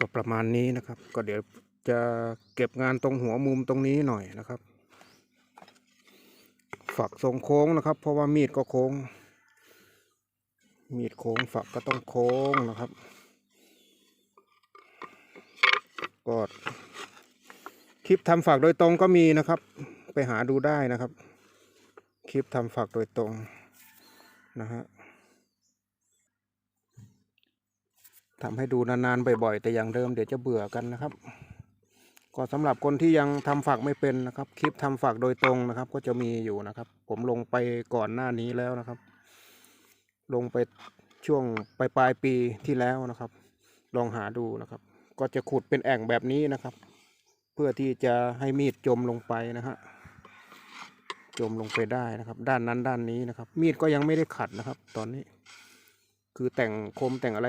ก็ประมาณนี้นะครับ ก็เดี๋ยวจะเก็บงานตรงหัวมุมตรงนี้หน่อยนะครับ ฝักทรงโค้งนะครับ เพราะว่ามีดก็โค้ง มีดโค้งฝักก็ต้องโค้งนะครับก็คลิปทำฝักโดยตรงก็มีนะครับ ไปหาดูได้นะครับ คลิปทำฝักโดยตรงนะฮะ ทำให้ดูนานๆบ่อยๆ แต่อย่างเดิมเดี๋ยวจะเบื่อกันนะครับ ก็สำหรับคนที่ยังทำฝักไม่เป็นนะครับ คลิปทำฝักโดยตรงนะครับ ก็จะมีอยู่นะครับ ผมลงไปก่อนหน้านี้แล้วนะครับ ลงไปช่วงปลายปลายปีที่แล้วนะครับ ลองหาดูนะครับ ก็จะขุดเป็นแอ่งแบบนี้นะครับ เพื่อที่จะให้มีดจมลงไปนะฮะจมลงไปได้นะครับ ด้านนั้นด้านนี้นะครับ มีดก็ยังไม่ได้ขัดนะครับ ตอนนี้ คือแต่งคมแต่งอะไร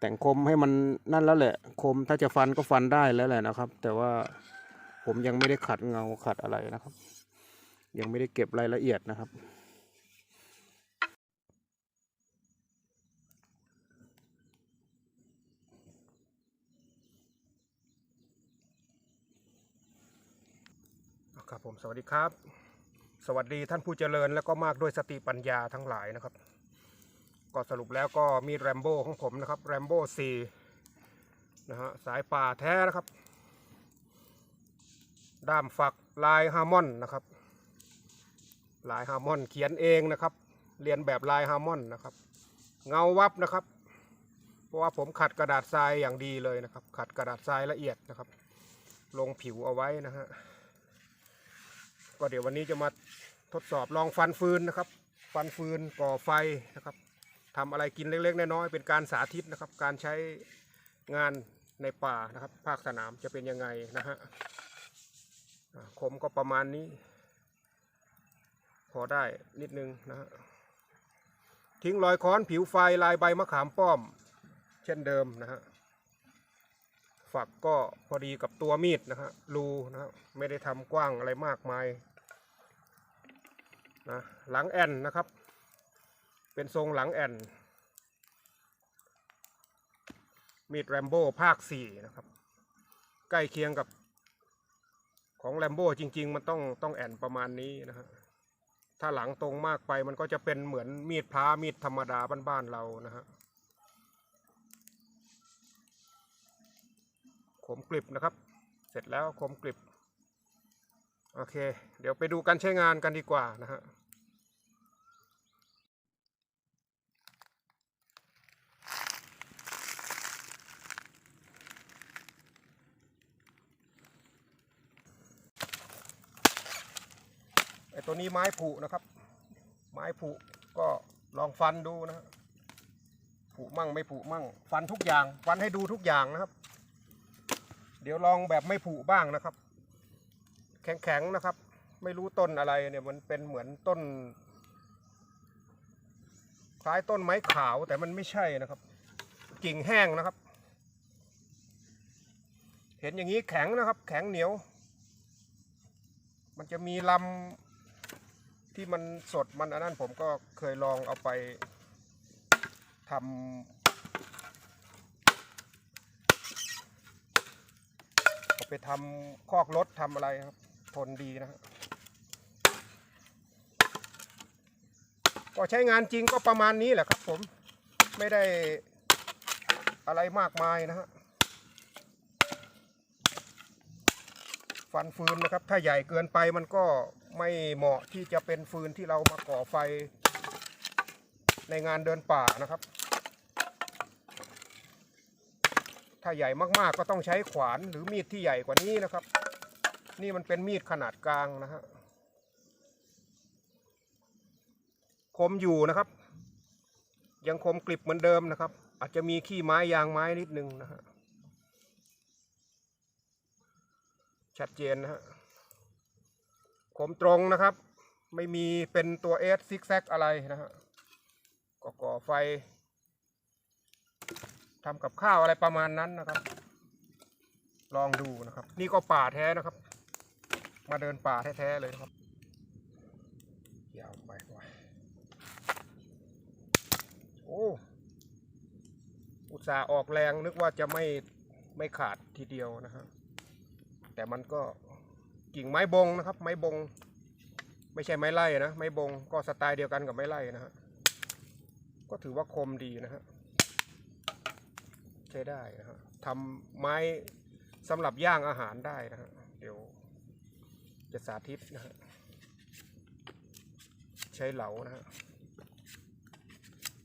แต่งคมให้มันนั่นแล้วแหละ คมถ้าจะฟันก็ฟันได้แล้วแหละนะครับ แต่ว่าผมยังไม่ได้ขัดเงาขัดอะไรนะครับ ยังไม่ได้เก็บรายละเอียดนะครับครับผมสวัสดีครับ สวัสดีท่านผู้เจริญแล้วก็มากด้วยสติปัญญาทั้งหลายนะครับ ก็สรุปแล้วก็มีแรมโบ้ของผมนะครับแรมโบ้สี่นะฮะสายป่าแท้นะครับ ด้ามฝักลายฮาร์มอนนะครับ ลายฮาร์มอนเขียนเองนะครับ เรียนแบบลายฮาร์มอนนะครับ เงาวับนะครับ เพราะว่าผมขัดกระดาษทรายอย่างดีเลยนะครับ ขัดกระดาษทรายละเอียดนะครับ ลงผิวเอาไว้นะฮะก็เดี๋ยววันนี้จะมาทดสอบลองฟันฟืนนะครับ ฟันฟืนก่อไฟนะครับ ทำอะไรกินเล็ก ๆ น้อยๆเป็นการสาธิตนะครับ การใช้งานในป่านะครับ ภาคสนามจะเป็นยังไงนะฮะคมก็ประมาณนี้ พอได้นิดนึงนะฮะทิ้งรอยค้อนผิวไฟลายใบมะขามป้อม เช่นเดิมนะฮะฝักก็พอดีกับตัวมีดนะฮะรูนะฮะไม่ได้ทำกว้างอะไรมากมายนะหลังแอนนะครับ เป็นทรงหลังแอนมีดแรมโบ้ภาคสี่นะครับ ใกล้เคียงกับของแรมโบ้จริง ๆ มันต้องต้องแอนประมาณนี้นะฮะถ้าหลังตรงมากไปมันก็จะเป็นเหมือนมีดพ้ามีดธรรมดาบ้านๆเรานะฮะขมกริบนะครับ เสร็จแล้วขมกริบ โอเค เดี๋ยวไปดูการใช้งานกันดีกว่านะฮะ ตัวนี้ไม้ผุนะครับ ไม้ผุก็ลองฟันดูนะฮะผุมั่งไม่ผุมั่ง ฟันทุกอย่าง ฟันให้ดูทุกอย่างนะครับ เดี๋ยวลองแบบไม่ผุบ้างนะครับ แข็งๆนะครับ ไม่รู้ต้นอะไรเนี่ยมันเป็นเหมือนต้น คล้ายต้นไม้ขาวแต่มันไม่ใช่นะครับ กิ่งแห้งนะครับ เห็นอย่างนี้แข็งนะครับ แข็งเหนียว มันจะมีลำ ที่มันสดมันอันนั้นผมก็เคยลองเอาไปทำเอาไปทำคอกรถทำอะไรครับ ทนดีนะก็ใช้งานจริงก็ประมาณนี้แหละครับผม ไม่ได้อะไรมากมายนะฮะ ฟันฟืนนะครับ ถ้าใหญ่เกินไปมันก็ไม่เหมาะที่จะเป็นฟืนที่เรามาก่อไฟในงานเดินป่านะครับ ถ้าใหญ่มากๆก็ต้องใช้ขวานหรือมีดที่ใหญ่กว่านี้นะครับ นี่มันเป็นมีดขนาดกลางนะฮะคมอยู่นะครับ ยังคมกริบเหมือนเดิมนะครับ อาจจะมีขี้ไม้ยางไม้นิดนึงนะฮะ ชัดเจนนะฮะคมตรงนะครับ ไม่มีเป็นตัวเอสซิกแซกอะไรนะฮะก็ก่อไฟทำกับข้าวอะไรประมาณนั้นนะครับ ลองดูนะครับ นี่ก็ป่าแท้นะครับ มาเดินป่าแท้ๆเลยนะครับยาวไปว่ะโอ้อุตส่าห์ออกแรงนึกว่าจะไม่ไม่ขาดทีเดียวนะครับ แต่มันก็กิ่งไม้บงนะครับ ไม้บง ไม่ใช่ไม้ไล่นะไม้บงก็สไตล์เดียวกันกับไม้ไล่นะฮะก็ถือว่าคมดีนะฮะใช้ได้นะฮะทำไม้สำหรับย่างอาหารได้นะฮะเดี๋ยวจะสาธิตนะฮะใช้เหลานะฮะ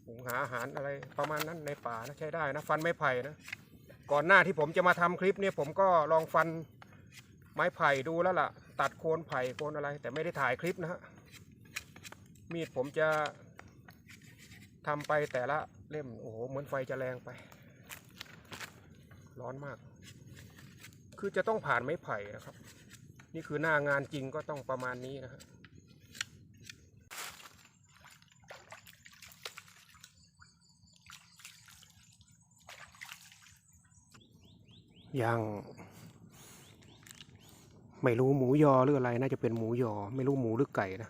หุงหาอาหารอะไรประมาณนั้นในป่านะใช้ได้นะ ฟันไม้ไผ่นะ ก่อนหน้าที่ผมจะมาทำคลิปเนี่ยผมก็ลองฟัน ไม้ไผ่ดูแล้วล่ะ ตัดโคนไผ่โคนอะไร แต่ไม่ได้ถ่ายคลิปนะฮะมีดผมจะทำไปแต่ละเล่มโอ้โหเหมือนไฟจะแรงไป ร้อนมาก คือจะต้องผ่านไม้ไผ่นะครับ นี่คือหน้างานจริงก็ต้องประมาณนี้นะฮะย่าง ไม่รู้หมูยอหรืออะไร น่าจะเป็นหมูยอ ไม่รู้หมูหรือไก่นะ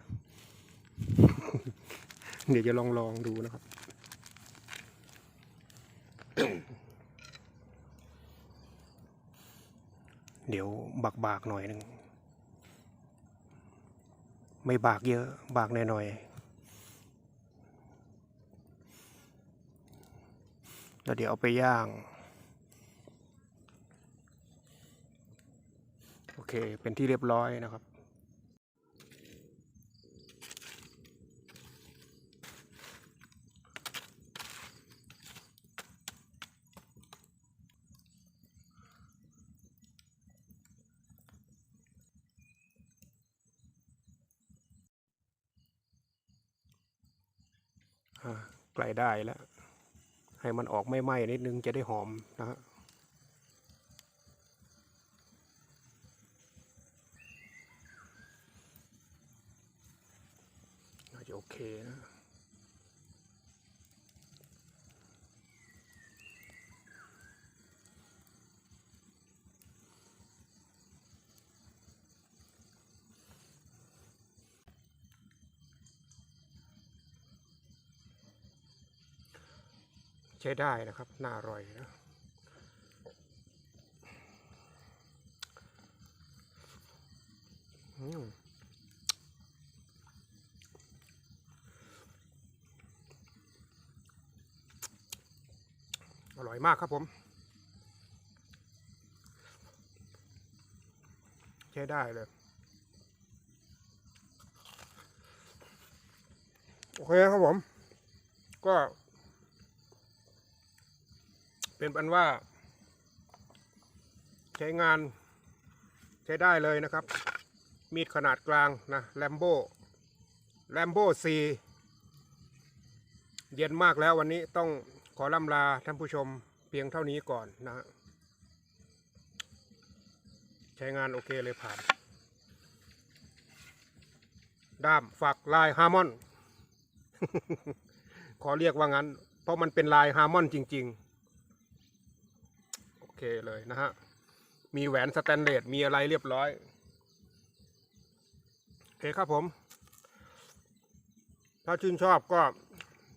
เดี๋ยวจะลองลองดูนะครับเดี๋ยวบักบากๆหน่อยหนึ่ง ไม่บากเยอะ บากหน่อยๆแล้วเดี๋ยวเอาไปย่าง โอเค เป็นที่เรียบร้อยนะครับ ใกล้ได้แล้ว ให้มันออกไม่ไหม้นิดนึงจะได้หอมนะฮะ น่าจะโอ เคนะใช้ได้นะครับ น่าอร่อยนะ อืม อร่อย มากครับผม ใช้ได้เลย โอเคครับผม ก็ เป็นอันว่า ใช้งาน ใช้ได้เลยนะครับ มีดขนาดกลางนะแลมโบแลมโบซีเย็นมากแล้ววันนี้ต้องขอล่ำลาท่านผู้ชม พียงเท่านี้ก่อนนะฮะใช้งานโอเคเลยผ่าน ด้ามฝักลายฮาร์มอน ขอเรียกว่างั้น เพราะมันเป็นลายฮาร์มอนจริง ๆ โอเคเลยนะฮะ มีแหวนสแตนเลสมีอะไรเรียบร้อย โอเคครับผม ถ้าชื่นชอบก็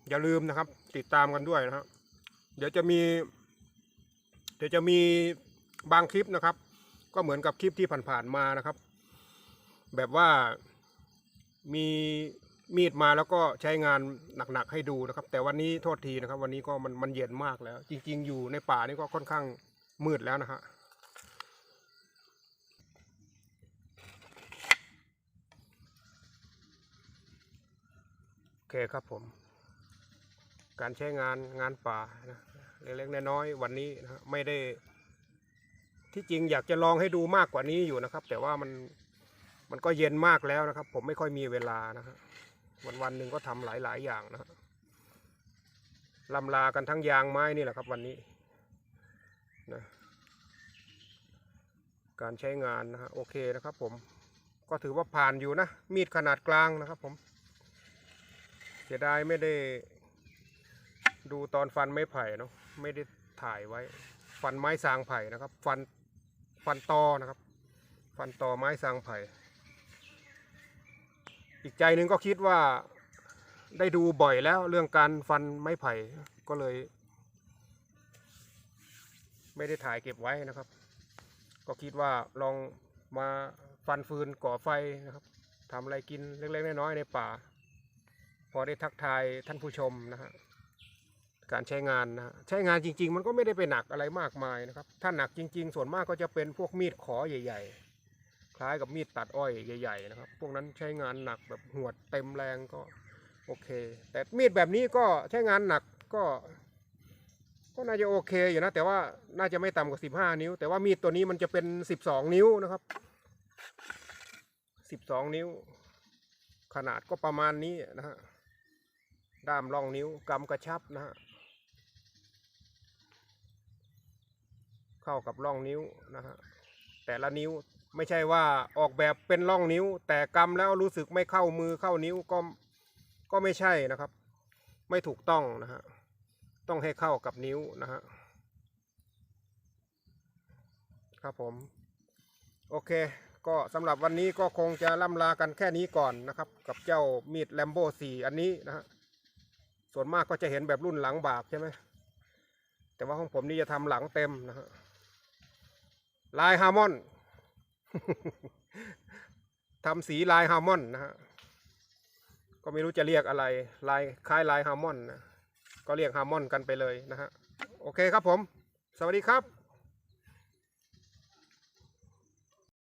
อย่าลืมนะครับ ติดตามกันด้วยนะครับเดี๋ยวจะมี เดี๋ยวจะมีบางคลิปนะครับ ก็เหมือนกับคลิปที่ผ่านๆมานะครับ แบบว่ามีมีดมาแล้วก็ใช้งานหนักๆให้ดูนะครับ แต่วันนี้โทษทีนะครับ วันนี้ก็มันมันเย็นมากแล้ว จริง ๆ อยู่ในป่านี่ก็ค่อนข้างมืดแล้วนะฮะโอเคครับผม การใช้งานงานป่านะ เล็กๆน้อยๆวันนี้นะไม่ได้ ที่จริงอยากจะลองให้ดูมากกว่านี้อยู่นะครับ แต่ว่ามันมันก็เย็นมากแล้วนะครับ ผมไม่ค่อยมีเวลานะฮะวันวันๆหนึ่งก็ทำหลาย ๆ อย่างนะฮะลำลากันทั้งยางไม้นี่แหละครับ วันนี้นะการใช้งานนะฮะโอเคนะครับ ผมก็ถือว่าผ่านอยู่นะ มีดขนาดกลางนะครับ ผมเสียดายไม่ได้ดูตอนฟันไม้ไผ่เนาะ ไม่ได้ถ่ายไว้ ฟันไม้สางไผ่นะครับ ฟันฟันตอนะครับ ฟันตอไม้สางไผ่ อีกใจหนึ่งก็คิดว่าได้ดูบ่อยแล้วเรื่องการฟันไม้ไผ่ก็เลย ไม่ได้ถ่ายเก็บไว้นะครับ ก็คิดว่าลองมาฟันฟืนก่อไฟนะครับทำอะไรกินเล็กๆน้อยๆในป่า พอได้ทักทายท่านผู้ชมนะฮะ การใช้งานนะใช้งานจริง ๆ มันก็ไม่ได้ไปหนักอะไรมากมายนะครับ ถ้าหนักจริง ๆ ส่วนมากก็จะเป็นพวกมีดขอใหญ่ ๆ คล้ายกับมีดตัดอ้อยใหญ่ ๆ นะครับ พวกนั้นใช้งานหนักแบบหวดเต็มแรงก็โอเค แต่มีดแบบนี้ก็ใช้งานหนักก็ ก็น่าจะโอเคอยู่นะ แต่ว่าน่าจะไม่ต่ำกว่า15นิ้ว แต่ว่ามีดตัวนี้มันจะเป็น12นิ้วนะครับ12นิ้ว ขนาดก็ประมาณนี้นะฮะด้ามร่องนิ้วกำกระชับนะฮะ เข้ากับร่องนิ้วนะฮะแต่ละนิ้วไม่ใช่ว่าออกแบบเป็นร่องนิ้ว แต่กำแล้วรู้สึกไม่เข้ามือเข้านิ้วก็ก็ไม่ใช่นะครับ ไม่ถูกต้องนะฮะต้องให้เข้ากับนิ้วนะฮะครับผม โอเค ก็สำหรับวันนี้ก็คงจะล่ำลากันแค่นี้ก่อนนะครับ กับเจ้ามีดแลมโบ้สี่อันนี้นะฮะส่วนมากก็จะเห็นแบบรุ่นหลังบากใช่ไหมแต่ว่าของผมนี่จะทำหลังเต็มนะฮะ ลายฮาร์มอนทำสีลายฮาร์มอนนะฮะก็ไม่รู้จะเรียกอะไร ลายคล้ายลายฮาร์มอนนะก็เรียกฮาร์มอนกันไปเลยนะฮะ โอเคครับผม สวัสดีครับ